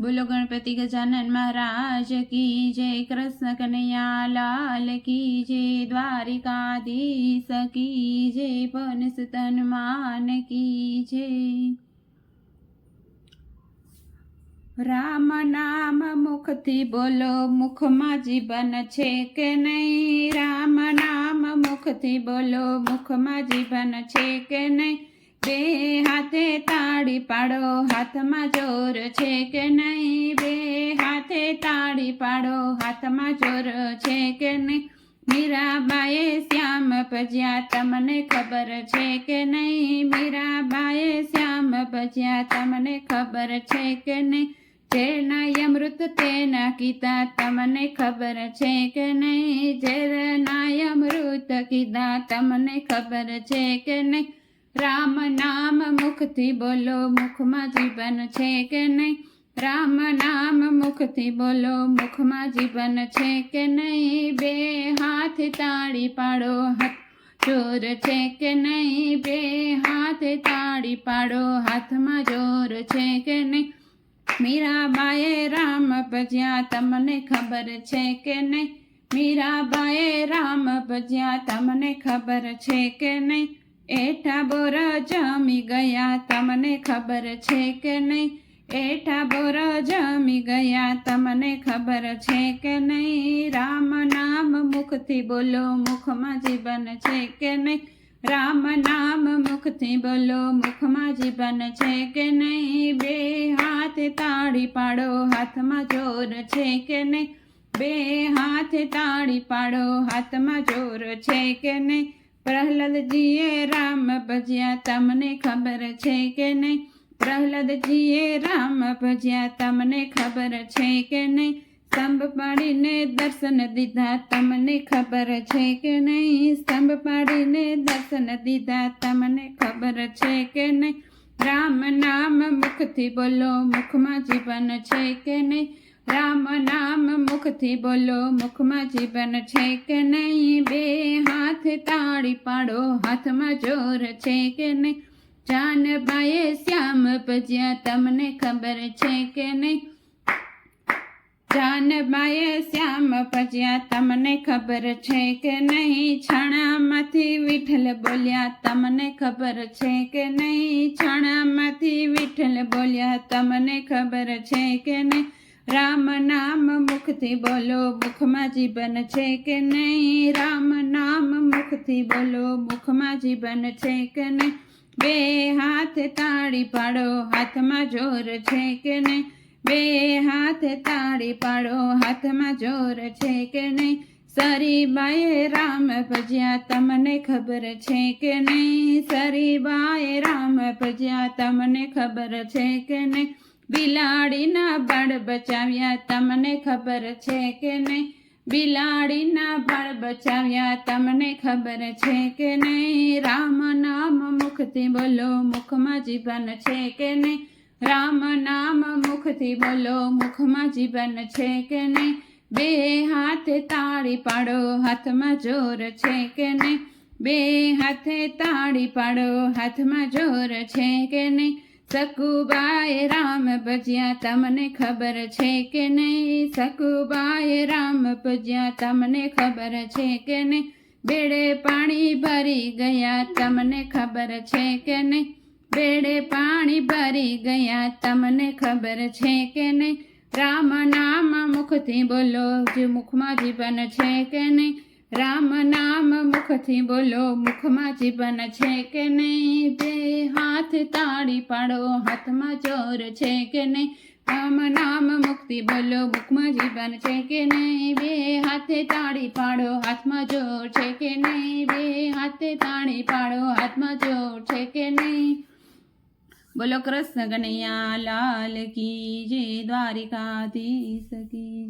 બોલો ગણપતિ ગજાનન મહારાજ કી જય કૃષ્ણ કનૈયા લાલ કી જય દ્વારિકાધીશ કી જય પનસ તન્માન કી જય. રામ નામ મુખથી બોલો, મુખમાં જીવન છે કે નહીં? રામ નામ મુખથી બોલો, મુખમાં જીવન છે કે નહીં? બે હાથે તાળી પાડો, હાથમાં જોર છે કે નહીં? બે હાથે તાળી પાડો, હાથમાં જોર છે કે નહીં? મીરાબાએ શ્યામ ભજ્યા, તમને ખબર છે કે નહીં? મીરાબાએ શ્યામ ભજ્યા, તમને ખબર છે કે નહીં? જેના અમૃત તેના કીધા, તમને ખબર છે કે નહીં? જેના અમૃત કીધા, તમને ખબર છે કે નહીં? રામ નામ મુખથી બોલો મુખમાં જીવન છે કે નહીં? રામ નામ મુખથી બોલો મુખમાં જીવન છે કે નહીં? બે હાથ તાળી પાડો, હાથ જોર છે કે નહીં? બે હાથ તાળી પાડો, હાથમાં જોર છે કે નહીં? મીરાબાએ રામ ભજ્યા, તમને ખબર છે કે નહીં? મીરાબાએ રામ ભજ્યા, તમને ખબર છે કે નહીં? એઠા બોર જમી ગયા. તમને ખબર છે કે નહીં? એઠા બોર જમી ગયા. તમને ખબર છે કે નહીં? રામ નામ મુખથી બોલો. મુખમાં જીવન છે કે નહીં? રામ નામ મુખથી બોલો. મુખમાં જીવન છે કે નહીં? બે હાથ તાળી પાડો. હાથમાં જોર છે કે નહીં? બે હાથ તાળી પાડો. હાથમાં જોર છે કે નહીં? પ્રહલાદજીએ રામ ભજ્યા, તમને ખબર છે કે નહીં? પ્રહલાદજીએ રામ ભજ્યા, તમને ખબર છે કે નહીં? સ્તંભ પાડીને દર્શન દીધા, તમને ખબર છે કે નહીં? સ્તંભ પાડીને દર્શન દીધા, તમને ખબર છે કે નહીં? રામ નામ મુખથી બોલો, મુખમાં જીવન છે કે નહીં? રામ નામ મુખથી બોલો, મુખમાં જીવન છે કે નહીં? બે હાથ તાળી પાડો, હાથમાં જોર છે કે નહીં? જાનબાએ શ્યામ ભજ્યા, તમને ખબર છે કે નહીં? જાનબાએ શ્યામ ભજ્યા, તમને ખબર છે કે નહીં? છાણામાંથી વિઠ્ઠલ બોલ્યા, તમને ખબર છે કે નહીં? છાણામાંથી વિઠ્ઠલ બોલ્યા, તમને ખબર છે કે નહીં? રામ નામ મુખથી બોલો, મુખમાં જીવન છે કે નહીં? રામ નામ મુખથી બોલો, મુખમાં જીવન છે કે નહીં? બે હાથ તાળી પાડો, હાથમાં જોર છે કે નહીં? બે હાથ તાળી પાડો, હાથમાં જોર છે કે નહીં? સરીબાએ રામ ભજ્યા, તમને ખબર છે કે નહીં? સરીબાએ રામ ભજ્યા, તમને ખબર છે કે નહીં? બિલાડીના બાળ બચાવ્યા, તમને ખબર છે કે નહીં? બિલાડીના બાળ બચાવ્યા, તમને ખબર છે કે નહીં? રામ નામ મુખથી બોલો, મુખમાં જીવન છે કે નહીં? રામ નામ મુખથી બોલો, મુખમાં જીવન છે કે નહીં? બે હાથે તાળી પાડો, હાથમાં જોર છે કે નહીં? બે હાથે તાળી પાડો, હાથમાં જોર છે કે નહીં? સકુબાએ રામ ભજ્યા, તમને ખબર છે કે નહીં? સકુબાએ રામ ભજ્યા, તમને ખબર છે કે નહીં? બેડે પાણી ભરી ગયા, તમને ખબર છે કે નહીં? બેડે પાણી ભરી ગયા, તમને ખબર છે કે નહીં? રામ નામ મુખથી બોલો, જે મુખમાં જીવન છે કે નહીં? રામ નામ મુખથી બોલો, મુખમાં જીવન છે કે નહીં? બે હાથ તાળી પાડો, હાથમાં ચોર છે કે નહીં? રામ નામ મુક્તિ બોલો, મુખમાં જીવન છે કે નહીં? બે હાથે તાળી પાડો, હાથમાં જોર છે કે નહીં? બે હાથે તાળી પાડો, હાથમાં જોર છે કે નહીં? બોલો, કૃષ્ણ કનૈયા, લાલ કી જય, દ્વારિકાધીશ કી